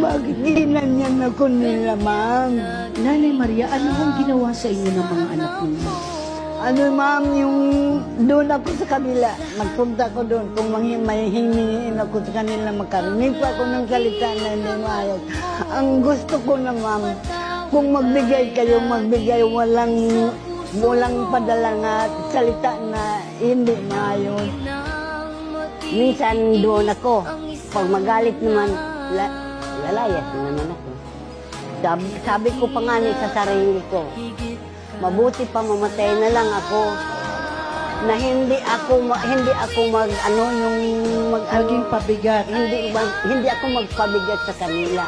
Bakit ginanyan ako nila, ma'am? Nanay Maria, ano hong ginawa sa inyo ng mga anak ninyo? Ano, ma'am, yung doon ako sa kabila, magpunta ko doon, kung manghi- may hingin ako sa kanila, makarinig pa ako ng salita na hindi maayos. Ang gusto ko na, ma'am, kung magbigay kayo, magbigay walang walang padala nga salita na hindi maayos. Minsan doon ako, pag magalit naman, la, lalayas na naman ako. Sabi, sabi ko pa nga ni sa sarili ko, mabuti pa mamatay na lang ako na hindi ako ma- hindi ako mag ano yung mag ano, pabigat. hindi hindi ako magpabigat sa kanila.